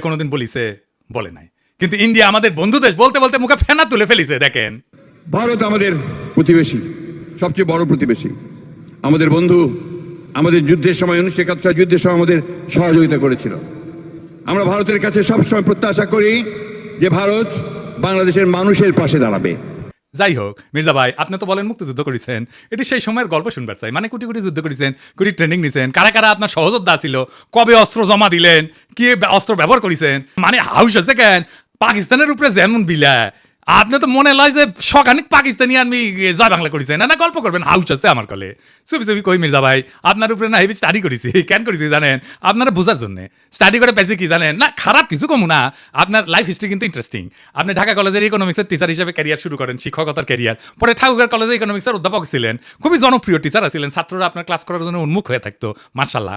কোনোদিন বলিছে বলে নাই। কিন্তু ইন্ডিয়া আমাদের বন্ধু দেশ বলতে বলতে মুখে ফেনা তুলে ফেলিছে, দেখেন। ভারত আমাদের প্রতিবেশী, সবচেয়ে বড় প্রতিবেশী। আমাদের বন্ধু আমাদের যুদ্ধের সময়, উনিশশো একাত্তর যুদ্ধের সময় আমাদের সহযোগিতা করেছিল। আমরা ভারতের কাছে সবসময় প্রত্যাশা করি যে ভারত বাংলাদেশের মানুষের পাশে দাঁড়াবে। যাই হোক, মির্জা ভাই, আপনি তো বলেন মুক্তিযুদ্ধ করেছেন। এটি সেই সময়ের গল্প শুনবার চাই। মানে কোটি কোটি যুদ্ধ করেছেন, কোটি ট্রেনিং নিছেন। কারা কারা আপনার সহযোদ্ধা ছিল? কবে অস্ত্র জমা দিলেন? কি অস্ত্র ব্যবহার করেছেন? মানে হাউস আছে কেন? পাকিস্তানের উপরে যেমন বিলা আপনি তো মনে লয় যে সখানিক পাকিস্তানি আমি জয় বাংলা করেছেন না না, গল্প করবেন। হাউস আছে আমার কলে। চুপি চুপি কই মির্জা ভাই? আপনার উপরে না হেবি স্টাডি করেছি। কেন করেছি জানেন? আপনারা বোঝার জন্য। স্টাডি করে পেয়েছি কি জানেন? না, খারাপ কিছু কমু না। আপনার লাইফ হিস্ট্রি কিন্তু ইন্টারেস্টিং আপনি ঢাকা কলেজের ইকোনমিক্সের টিচার হিসেবে ক্যারিয়ার শুরু করেন, শিক্ষকতার ক্যারিয়ার পরে ঠাকুরগাঁও কলেজে ইকোনমিক্সের অধ্যাপক ছিলেন। খুবই জনপ্রিয় টিচার ছিলেন ছাত্ররা আপনার ক্লাস করার জন্য উন্মুখ হয়ে থাকতো মার্শাল্লাহ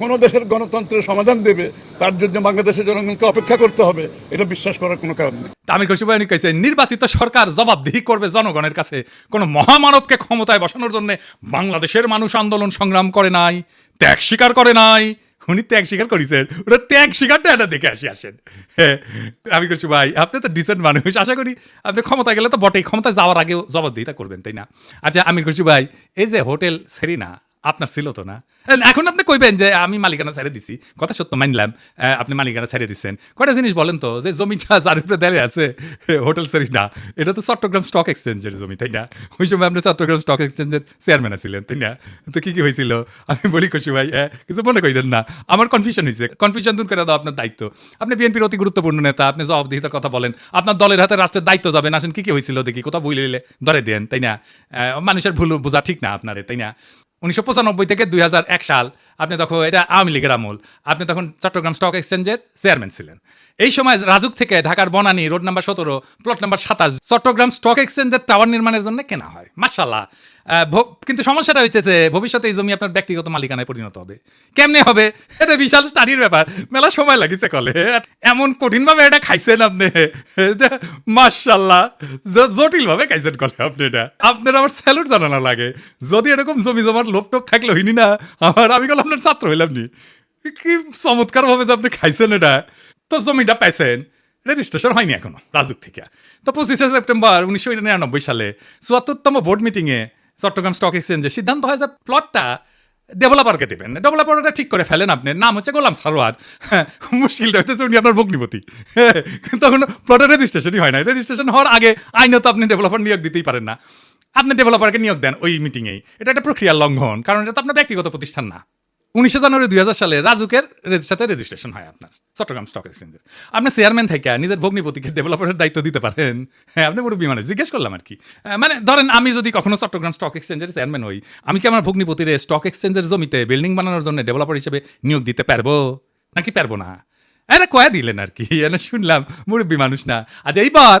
কোনো দেশের গণতন্ত্রের সমাধান দেবে তার জন্য বাংলাদেশের জনগণকে অপেক্ষা করতে হবে এটা বিশ্বাস করার কোনো কারণ নেই। আমি খুশি ভাই কইছে নির্বাচিত সরকার জবাবদিহি করবে জনগণের কাছে। কোনো মহামানবকে ক্ষমতায় বসানোর জন্য বাংলাদেশের মানুষ আন্দোলন সংগ্রাম করে নাই ত্যাগ স্বীকার করে নাই। উনি ত্যাগ স্বীকার করেছেন ওটা ত্যাগ স্বীকারটা এটা দেখে আসি আসেন। হ্যাঁ, আমি করছি ভাই আপনি তো ডিসেন্ট মানুষ আশা করি আপনি ক্ষমতা গেলে তো বটেই ক্ষমতা যাওয়ার আগেও জবাবদিহিতা করবেন তাই না? আচ্ছা আমি করছি ভাই এই যে হোটেল সেরিনা আপনার ছিল তো না? এখন আপনি কইবেন যে, আমি মালিকানা ছেড়ে দিছি। কথা সত্য, মানলাম। আপনি মালিকানা ছেড়ে দিচ্ছেন কয়টা জিনিস বলেন তো? যে জমিটা যার উপরে দাঁড়িয়ে আছে হোটেল সেরিনা এটা তো চট্টগ্রাম স্টক এক্সচেঞ্জের জমি, তাই না? ওই সময় আপনি চট্টগ্রাম স্টক এক্সচেঞ্জের চেয়ারম্যান ছিলেন তাই না? তো কি কি হয়েছিল? আমি বলি, খুশি ভাই কিছু মনে করিলেন না। আমার কনফিউশন হয়েছে কনফিউশন দূর করে দাও আপনার দায়িত্ব। আপনি বিএনপির অতি গুরুত্বপূর্ণ নেতা, আপনি জবাবদিহিতার কথা বলেন। আপনার দলের হাতে রাষ্ট্রের দায়িত্ব যাবেন। আসেন, কি কি হয়েছিল? দেখি, কোথাও বইলে ধরে দেন, তাই না? মানুষের ভুল বোঝা ঠিক না আপনারে, তাই না? উনিশশো পঁচানব্বই থেকে দুই সাল আপনি তখন এটা আওয়ামী লীগের আমল। আপনি তখন চট্টগ্রাম স্টক এক্সচেঞ্জের চেয়ারম্যান ছিলেন। এই সময় রাজুক থেকে ঢাকার বনানী, রোড নাম্বার সতেরো, প্লট নাম্বার সাতাশ, চট্টগ্রাম স্টক এক্সচেঞ্জের টাওয়ার নির্মাণের জন্য কেনা হয়। মার্শাল্লাহ কিন্তু সমস্যাটা হইতেছে ভবিষ্যতে এই জমি আপনার ব্যক্তিগত মালিকানায় পরিণত হবে। কেমনে হবে? এটা বিশাল স্টাডির ব্যাপার। মেলা সময় লাগিছে কলে। এমন কঠিনভাবে এটা খাইছেন আপনি। মার্শাল্লাহ জটিল ভাবে খাইছেন কলে আপনি এটা। আপনার আমার স্যালুট জানানো লাগে। যদি এরকম জমি জমার লোভ টোপ থাকলে হইনি না? আমার আমি গেলাম আপনার ছাত্র হইলাম নি। কি চমৎকার ভাবে যে আপনি খাইছেন এটা। তো জমিটা পাইছেন। রেজিস্ট্রেশন হয়নি এখনও রাজুক থেকে। তো পঁচিশে সেপ্টেম্বর উনিশশো নিরানব্বই সালে চুয়াত্তরতম বোর্ড মিটিংয়ে চট্টগ্রাম স্টক এক্সচেঞ্জে সিদ্ধান্ত হয় যে প্লটটা ডেভেলপারকে দেবেন। ডেভেলপারটা ঠিক করে ফেলেন আপনি। নাম হচ্ছে গোলাম সারোয়ার হ্যাঁ, মুশকিলটা হচ্ছে উনি আপনার ভগ্নিপতি। তখন প্লটের রেজিস্ট্রেশনই হয় না রেজিস্ট্রেশন হওয়ার আগে আইনত আপনি ডেভেলপার নিয়োগ দিতেই পারেন না। আপনি ডেভেলপারকে নিয়োগ দেন ওই মিটিংয়েই এটা একটা প্রক্রিয়ার লঙ্ঘন কারণ এটা তো আপনার ব্যক্তিগত প্রতিষ্ঠান না। উনিশে জানুয়ারি দুই হাজার সালে রাজুকের সাথে রেজিস্ট্রেশন হয় আপনার চট্টগ্রাম স্টক এক্সচেঞ্জের আপনি চেয়ারম্যান থেকে নিজের ভগ্নিপতিকে ডেভেলপারের দায়িত্ব দিতে পারেন। হ্যাঁ আপনি মুরব্বী মানুষ জিজ্ঞেস করলাম আর কি। আহ, মানে ধরেন আমি যদি কখনো চট্টগ্রাম স্টক এক্সচেঞ্জের চেয়ারম্যান হই আমি কি আমার ভগ্নিপতির স্টক এক্সচেঞ্জের জমিতে বিল্ডিং বানানোর জন্য ডেভেলপার হিসেবে নিয়োগ দিতে পারব? নাকি পারব না? এটা কয়া দিলেন আর কি শুনলাম মুরব্বী মানুষ না। আজ এইবার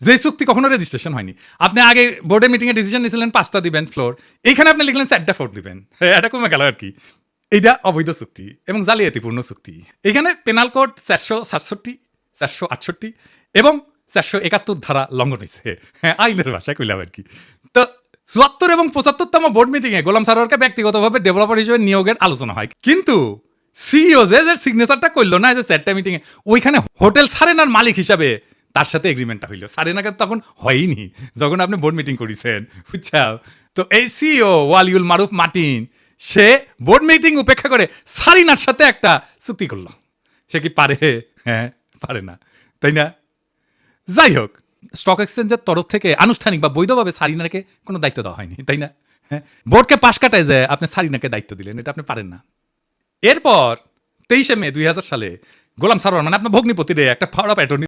যে চুক্তি কখনো রেজিস্ট্রেশন হয়নি। আপনি আগে বোর্ডের মিটিংয়ে ডিসিশন নিয়েছিলেন পাঁচটা দিবেন ফ্লোর এইখানে আপনি লিখলেন চারটা ফ্লোর দিবেন। এটা কমে গেল আর কি? এইটা অবৈধ চুক্তি এবং জালিয়াতিপূর্ণ চুক্তি। এখানে পেনাল কোড চারশো সাতষট্টি, চারশো আটষট্টি এবং চারশো একাত্তর ধারা লঙ্ঘন হয়েছে। হ্যাঁ আইনের ভাষায় কইলাম আর কি। তো চুয়াত্তর এবং পঁচাত্তরতম বোর্ড মিটিংয়ে গোলাম সারোয়ারকে ব্যক্তিগতভাবে ডেভেলপার হিসেবে নিয়োগের আলোচনা হয়। কিন্তু সিইও যে সিগনেচারটা করল না যে চারটা মিটিংয়ে ওইখানে হোটেল সারেনার মালিক হিসাবে তার সাথে এগ্রিমেন্টটা হইল। সারিনাকে তো তখন হয়নি, যখন আপনি বোর্ড মিটিং করেছেন, বুঝছাও? তো এই সিও ওয়ালিউল মারুফ মার্টিন, সে বোর্ড মিটিং উপেক্ষা করে সারিনার সাথে একটা চুক্তি করল। সে কি পারে? হ্যাঁ পারে না। তাই না? যাই হোক স্টক এক্সচেঞ্জের তরফ থেকে আনুষ্ঠানিক বা বৈধভাবে সারিনাকে কোনো দায়িত্ব দেওয়া হয়নি, তাই না? হ্যাঁ বোর্ডকে পাশ কাটায় যে আপনি সারিনাকে দায়িত্ব দিলেন, এটা আপনি পারেন না। এরপর তেইশে মে দুই হাজার সালে গোলাম সারোয়ার মানে আপনার ভগ্নিপতিরে একটা অফ অ্যাটর্নি